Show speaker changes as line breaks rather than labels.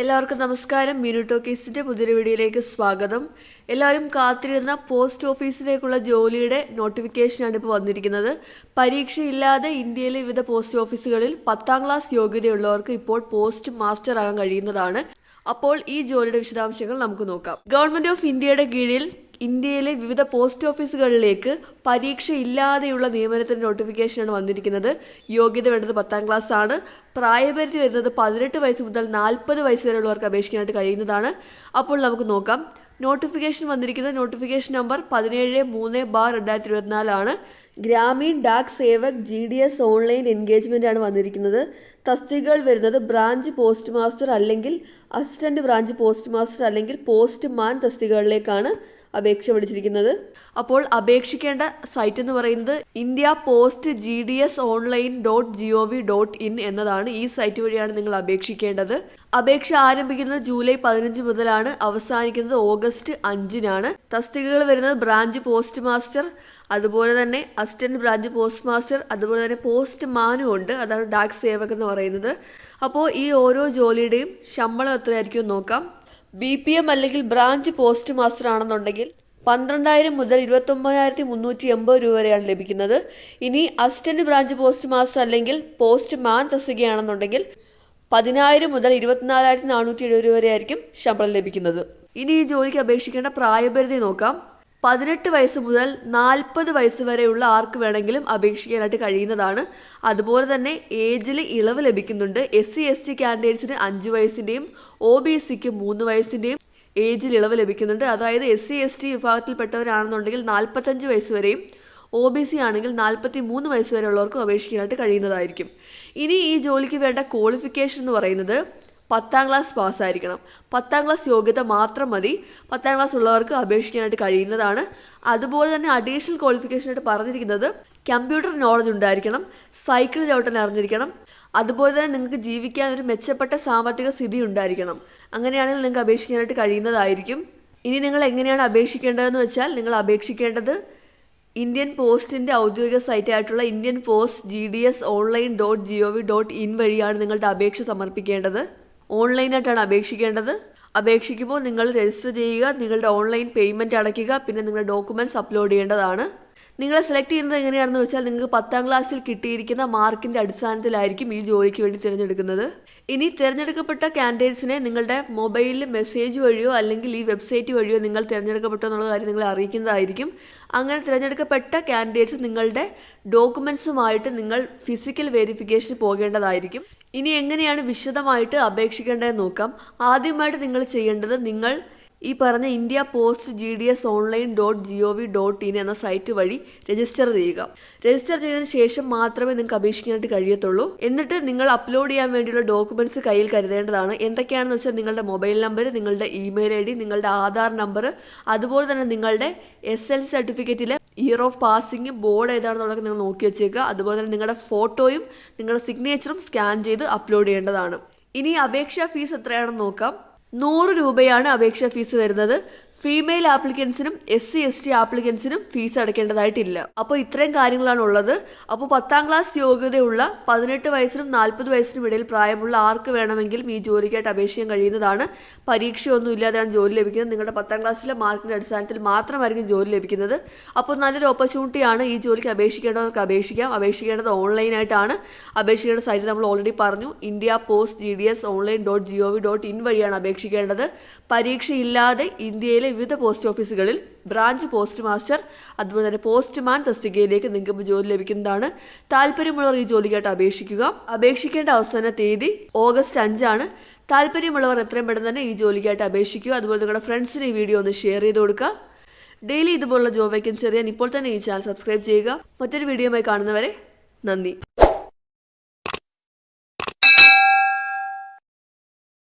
എല്ലാവർക്കും നമസ്കാരം. മീനു ടോക്കീസിന്റെ പുതിയൊരു വീഡിയോയിലേക്ക് സ്വാഗതം. എല്ലാവരും കാത്തിരുന്ന പോസ്റ്റ് ഓഫീസിലേക്കുള്ള ജോലിയുടെ നോട്ടിഫിക്കേഷനാണ് ഇപ്പോൾ വന്നിരിക്കുന്നത്. പരീക്ഷയില്ലാതെ ഇന്ത്യയിലെ വിവിധ പോസ്റ്റ് ഓഫീസുകളിൽ പത്താം ക്ലാസ് യോഗ്യതയുള്ളവർക്ക് ഇപ്പോൾ പോസ്റ്റ് മാസ്റ്റർ ആകാൻ കഴിയുന്നതാണ്. അപ്പോൾ ഈ ജോലിയുടെ വിശദാംശങ്ങൾ നമുക്ക് നോക്കാം. ഗവൺമെന്റ് ഓഫ് ഇന്ത്യയുടെ കീഴിൽ ഇന്ത്യയിലെ വിവിധ പോസ്റ്റ് ഓഫീസുകളിലേക്ക് പരീക്ഷ ഇല്ലാതെയുള്ള നിയമനത്തിന്റെ നോട്ടിഫിക്കേഷനാണ് വന്നിരിക്കുന്നത്. യോഗ്യത വേണ്ടത് പത്താം ക്ലാസ് ആണ് പ്രായപരിധി വരുന്നത് പതിനെട്ട് വയസ്സ് മുതൽ നാൽപ്പത് വയസ്സ് വരെയുള്ളവർക്ക് അപേക്ഷിക്കാനായിട്ട് കഴിയുന്നതാണ്. അപ്പോൾ നമുക്ക് നോക്കാം. നോട്ടിഫിക്കേഷൻ വന്നിരിക്കുന്നത് നോട്ടിഫിക്കേഷൻ നമ്പർ പതിനേഴ് മൂന്ന് ബാർ രണ്ടായിരത്തി ഇരുപത്തിനാലാണ് Gramin Dak Sevak G D S online engagement ആണ് വന്നിരിക്കുന്നത്. തസ്തികകൾ വരുന്നത് ബ്രാഞ്ച് പോസ്റ്റ് മാസ്റ്റർ അല്ലെങ്കിൽ അസിസ്റ്റന്റ് ബ്രാഞ്ച് പോസ്റ്റ് മാസ്റ്റർ അല്ലെങ്കിൽ പോസ്റ്റ് മാൻ തസ്തികകളിലേക്കാണ്. അപേക്ഷ വിളിച്ചിരിക്കുന്നത്. അപ്പോൾ അപേക്ഷിക്കേണ്ട സൈറ്റ് എന്ന് പറയുന്നത് India post G D S online dot G O V dot in എന്നതാണ് ഈ സൈറ്റ് വഴിയാണ് നിങ്ങൾ അപേക്ഷിക്കേണ്ടത്. അപേക്ഷ ആരംഭിക്കുന്നത് ജൂലൈ പതിനഞ്ച് മുതലാണ്. അവസാനിക്കുന്നത് ഓഗസ്റ്റ് അഞ്ചിനാണ്. തസ്തികകൾ വരുന്നത് ബ്രാഞ്ച് പോസ്റ്റ് മാസ്റ്റർ അതുപോലെ തന്നെ അസിസ്റ്റന്റ് ബ്രാഞ്ച് പോസ്റ്റ് മാസ്റ്റർ അതുപോലെ തന്നെ പോസ്റ്റ് മാനും ഉണ്ട്. അതാണ് ഡാക് സേവക് എന്ന് പറയുന്നത്. അപ്പോൾ ഈ ഓരോ ജോലിയുടെയും ശമ്പളം എത്രയായിരിക്കും നോക്കാം. ബി പി എം അല്ലെങ്കിൽ ബ്രാഞ്ച് പോസ്റ്റ് മാസ്റ്റർ ആണെന്നുണ്ടെങ്കിൽ പന്ത്രണ്ടായിരം മുതൽ ഇരുപത്തൊമ്പതിനായിരത്തി മുന്നൂറ്റി എൺപത് രൂപ വരെയാണ് ലഭിക്കുന്നത്. ഇനി അസിസ്റ്റന്റ് ബ്രാഞ്ച് പോസ്റ്റ് മാസ്റ്റർ അല്ലെങ്കിൽ പോസ്റ്റ് മാൻ തസ്തികയാണെന്നുണ്ടെങ്കിൽ പതിനായിരം മുതൽ ഇരുപത്തിനാലായിരത്തി നാനൂറ്റി എഴുപത് രൂപ വരെയായിരിക്കും ശമ്പളം ലഭിക്കുന്നത്. ഇനി ഈ ജോലിക്ക് അപേക്ഷിക്കേണ്ട പ്രായപരിധി നോക്കാം. പതിനെട്ട് വയസ്സ് മുതൽ നാൽപ്പത് വയസ്സ് വരെയുള്ള ആർക്ക് വേണമെങ്കിലും അപേക്ഷിക്കാനായിട്ട് കഴിയുന്നതാണ്. അതുപോലെ തന്നെ ഏജിൽ ഇളവ് ലഭിക്കുന്നുണ്ട്. എസ് സി എസ് ടി കാൻഡിഡേറ്റ്സിന് അഞ്ച് വയസ്സിന്റെയും ഒ ബി സിക്ക് മൂന്ന് വയസ്സിന്റെയും ഏജിൽ ഇളവ് ലഭിക്കുന്നുണ്ട്. അതായത് എസ് സി എസ് ടി വിഭാഗത്തിൽപ്പെട്ടവരാണെന്നുണ്ടെങ്കിൽ നാൽപ്പത്തഞ്ച് വയസ്സ് വരെയും ഒ ബി സി ആണെങ്കിൽ നാൽപ്പത്തി മൂന്ന് വയസ്സ് വരെയുള്ളവർക്കും അപേക്ഷിക്കാനായിട്ട് കഴിയുന്നതായിരിക്കും. ഇനി ഈ ജോലിക്ക് വേണ്ട ക്വാളിഫിക്കേഷൻ എന്ന് പറയുന്നത് പത്താം ക്ലാസ് പാസ്സായിരിക്കണം പത്താം ക്ലാസ് യോഗ്യത മാത്രം മതി. പത്താം ക്ലാസ് ഉള്ളവർക്ക് അപേക്ഷിക്കാനായിട്ട് കഴിയുന്നതാണ്. അതുപോലെ തന്നെ അഡീഷണൽ ക്വാളിഫിക്കേഷനായിട്ട് പറഞ്ഞിരിക്കുന്നത് കമ്പ്യൂട്ടർ നോളജ് ഉണ്ടായിരിക്കണം. സൈക്കിൾ ചവിട്ടാൻ അറിഞ്ഞിരിക്കണം. അതുപോലെ തന്നെ നിങ്ങൾക്ക് ജീവിക്കാൻ ഒരു മെച്ചപ്പെട്ട സാമ്പത്തിക സ്ഥിതി ഉണ്ടായിരിക്കണം. അങ്ങനെയാണെങ്കിൽ നിങ്ങൾക്ക് അപേക്ഷിക്കാനായിട്ട് കഴിയുന്നതായിരിക്കും. ഇനി നിങ്ങൾ എങ്ങനെയാണ് അപേക്ഷിക്കേണ്ടതെന്ന് വെച്ചാൽ നിങ്ങൾ അപേക്ഷിക്കേണ്ടത് ഇന്ത്യൻ പോസ്റ്റിന്റെ ഔദ്യോഗിക സൈറ്റായിട്ടുള്ള Indian post G D S online dot G O V dot in വഴിയാണ് നിങ്ങളുടെ അപേക്ഷ സമർപ്പിക്കേണ്ടത്. ഓൺലൈനായിട്ടാണ് അപേക്ഷിക്കേണ്ടത്. അപേക്ഷിക്കുമ്പോൾ നിങ്ങൾ രജിസ്റ്റർ ചെയ്യുക നിങ്ങളുടെ ഓൺലൈൻ പേയ്മെന്റ് അടയ്ക്കുക പിന്നെ നിങ്ങളുടെ ഡോക്യുമെന്റ്സ് അപ്ലോഡ് ചെയ്യേണ്ടതാണ്. നിങ്ങളെ സെലക്ട് ചെയ്യുന്നത് എങ്ങനെയാണെന്ന് വെച്ചാൽ നിങ്ങൾക്ക് പത്താം ക്ലാസ്സിൽ കിട്ടിയിരിക്കുന്ന മാർക്കിന്റെ അടിസ്ഥാനത്തിലായിരിക്കും ഈ ജോലിക്ക് വേണ്ടി തിരഞ്ഞെടുക്കുന്നത്. ഇനി തിരഞ്ഞെടുക്കപ്പെട്ട കാൻഡിഡേറ്റ്സിനെ നിങ്ങളുടെ മൊബൈലിൽ മെസ്സേജ് വഴിയോ അല്ലെങ്കിൽ ഈ വെബ്സൈറ്റ് വഴിയോ നിങ്ങൾ തിരഞ്ഞെടുക്കപ്പെട്ടോ എന്നുള്ള കാര്യം നിങ്ങൾ അറിയിക്കുന്നതായിരിക്കും. അങ്ങനെ തിരഞ്ഞെടുക്കപ്പെട്ട കാൻഡിഡേറ്റ്സ് നിങ്ങളുടെ ഡോക്യുമെൻസുമായിട്ട് നിങ്ങൾ ഫിസിക്കൽ വെരിഫിക്കേഷൻ പോകേണ്ടതായിരിക്കും. ഇനി എങ്ങനെയാണ് വിശദമായിട്ട് അപേക്ഷിക്കേണ്ടതെന്ന് നോക്കാം. ആദ്യമായിട്ട് നിങ്ങൾ ചെയ്യേണ്ടത് നിങ്ങൾ ഈ പറഞ്ഞ India post G D S online dot G O V dot in എന്ന സൈറ്റ് വഴി രജിസ്റ്റർ ചെയ്യുക. രജിസ്റ്റർ ചെയ്തതിന് ശേഷം മാത്രമേ നിങ്ങൾക്ക് അപേക്ഷിക്കാനായിട്ട് കഴിയത്തുള്ളൂ. എന്നിട്ട് നിങ്ങൾ അപ്ലോഡ് ചെയ്യാൻ വേണ്ടിയുള്ള ഡോക്യുമെന്റ്സ് കയ്യിൽ കരുതേണ്ടതാണ്. എന്തൊക്കെയാണെന്ന് വെച്ചാൽ നിങ്ങളുടെ മൊബൈൽ നമ്പർ നിങ്ങളുടെ ഇമെയിൽ ഐ ഡി നിങ്ങളുടെ ആധാർ നമ്പർ അതുപോലെ തന്നെ നിങ്ങളുടെ എസ് എൽ സർട്ടിഫിക്കറ്റിലെ ഇയർ ഓഫ് പാസിംഗ് ബോർഡ് ഏതാണെന്നുള്ളത് നിങ്ങൾ നോക്കി വെച്ചേക്കുക. അതുപോലെ തന്നെ നിങ്ങളുടെ ഫോട്ടോയും നിങ്ങളുടെ സിഗ്നേച്ചറും സ്കാൻ ചെയ്ത് അപ്ലോഡ് ചെയ്യേണ്ടതാണ്. ഇനി അപേക്ഷാ ഫീസ് എത്രയാണെന്ന് നോക്കാം. നൂറ് രൂപയാണ് അപേക്ഷാ ഫീസ് വരുന്നത് ഫീമെയിൽ ആപ്ലിക്കൻസിനും എസ് സി എസ് ടി ആപ്ലിക്കൻസിനും ഫീസ് അടയ്ക്കേണ്ടതായിട്ടില്ല. അപ്പോൾ ഇത്രയും കാര്യങ്ങളാണ് ഉള്ളത് അപ്പോൾ പത്താം ക്ലാസ് യോഗ്യതയുള്ള പതിനെട്ട് വയസ്സിനും നാൽപ്പത് വയസ്സിനും ഇടയിൽ പ്രായമുള്ള ആർക്ക് വേണമെങ്കിലും ഈ ജോലിക്കായിട്ട് അപേക്ഷിക്കാൻ കഴിയുന്നതാണ്. പരീക്ഷയൊന്നും ഇല്ലാതെയാണ് ജോലി ലഭിക്കുന്നത്. നിങ്ങളുടെ പത്താം ക്ലാസ്സിലെ മാർക്കിന്റെ അടിസ്ഥാനത്തിൽ മാത്രമായിരിക്കും ജോലി ലഭിക്കുന്നത്. അപ്പോൾ നല്ലൊരു ഓപ്പർച്യൂണിറ്റിയാണ് ഈ ജോലിക്ക് അപേക്ഷിക്കേണ്ടവർക്ക് അപേക്ഷിക്കാം. അപേക്ഷിക്കേണ്ടത് ഓൺലൈനായിട്ടാണ്. അപേക്ഷിക്കേണ്ട സൈറ്റ് നമ്മൾ ഓൾറെഡി പറഞ്ഞു. India post G D S online dot G O V dot in വഴിയാണ് അപേക്ഷിക്കേണ്ടത്. പരീക്ഷയില്ലാതെ ഇന്ത്യയിലെ വിവിധ പോസ്റ്റ് ഓഫീസുകളിൽ ബ്രാഞ്ച് പോസ്റ്റ് മാസ്റ്റർ അതുപോലെ തന്നെ പോസ്റ്റ്മാൻ തസ്തികയിലേക്ക് നിങ്ങൾക്ക് ജോലി ലഭിക്കുന്നതാണ്. താല്പര്യമുള്ളവർ ഈ ജോലിക്കായിട്ട് അപേക്ഷിക്കുക. അപേക്ഷിക്കേണ്ട അവസാന തീയതി ഓഗസ്റ്റ് അഞ്ചാണ്. താല്പര്യമുള്ളവർ എത്രയും പെട്ടെന്ന് തന്നെ ഈ ജോലിക്കായിട്ട് അപേക്ഷിക്കുക. അതുപോലെ നിങ്ങളുടെ ഫ്രണ്ട്സിന് ഈ വീഡിയോ ഒന്ന് ഷെയർ ചെയ്ത് കൊടുക്കുക. ഡെയിലി ഇതുപോലുള്ള ജോബ് വേക്കൻസി അറിയാൻ ഇപ്പോൾ തന്നെ ഈ ചാനൽ സബ്സ്ക്രൈബ് ചെയ്യുക. മറ്റൊരു വീഡിയോയുമായി കാണുന്നവരെ നന്ദി.